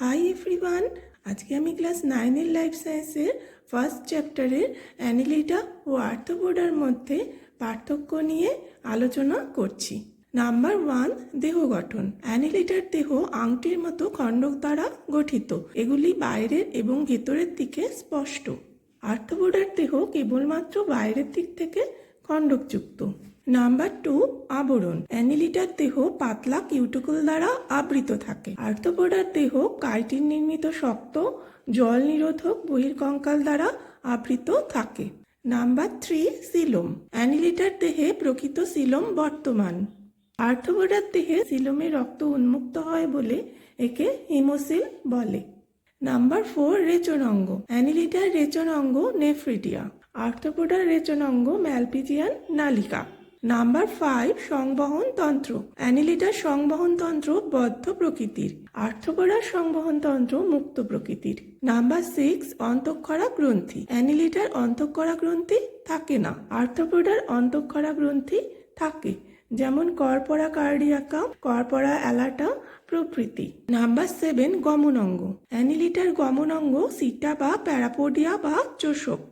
Hi everyone আজকে আমি class নাইনের লাইফ সায়েন্সের ফার্স্ট চ্যাপ্টারের অ্যানিলিটা ও আর্থবোর্ডার মধ্যে পার্থক্য নিয়ে আলোচনা করছি। নাম্বার ওয়ান দেহ গঠন। অ্যানিলিটার দেহ আংটির মতো খণ্ডক দ্বারা গঠিত। এগুলি বাইরের এবং ভেতরের দিকে স্পষ্ট। আর্থবোর্ডার দেহ কেবলমাত্র বাইরের দিক থেকে খণ্ডকযুক্ত। নাম্বার টু, আবরণ। অ্যানিলিটার দেহ পাতলা কিউটিকল দ্বারা আবৃত থাকে। আর্থোপোডার দেহ কাইটিন নির্মিত শক্ত, জল নিরোধক বহির্কঙ্কাল দ্বারা আবৃত থাকে। Number three, coelom. অ্যানিলিটার দেহে প্রকৃত সিলোম বর্তমান। আর্থোপোডার দেহে সিলোমে রক্ত উন্মুক্ত হয় বলে একে হিমোসিল বলে। নাম্বার ফোর রেচন অঙ্গ অ্যানিলিটার রেচন অঙ্গ নেফ্রিডিয়া আর্থোপোডার রেচন অঙ্গ ম্যালপিজিয়ান নালিকা। নাম্বার ফাইভ সংবহন তন্ত্র। অ্যানিলিটার সংবহন তন্ত্র বদ্ধ প্রকৃতির। আর্থোপোডার সংবহন তন্ত্র মুক্ত প্রকৃতির। নাম্বার সিক্স অন্তঃক্ষরা গ্রন্থি। অ্যানিলিটার অন্তঃক্ষরা গ্রন্থি থাকে না। আর্থোপোডার অন্তঃক্ষরা গ্রন্থি থাকে, যেমন কর্পোরা কার্ডিয়াকা কর্পোরা অ্যালাটা প্রভৃতি নাম্বার সেভেন গমন অঙ্গ অ্যানিলিটার গমন অঙ্গ সিটা বা প্যারাপোডিয়া বা চোষক।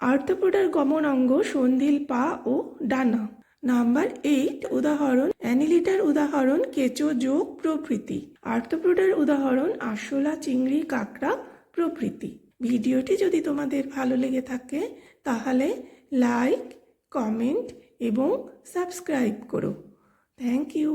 আর্থোপোডার গমন অঙ্গ সন্ধিল পা ও ডানা। নাম্বার এইট উদাহরণ অ্যানিলিটার উদাহরণ, কেঁচো যোগ প্রভৃতি। আর্থোপোডার উদাহরণ, আরশোলা, চিংড়ি, কাঁকড়া প্রভৃতি। ভিডিওটি যদি তোমাদের ভালো লেগে থাকে, তাহলে লাইক কমেন্ট এবং সাবস্ক্রাইব করো। Thank you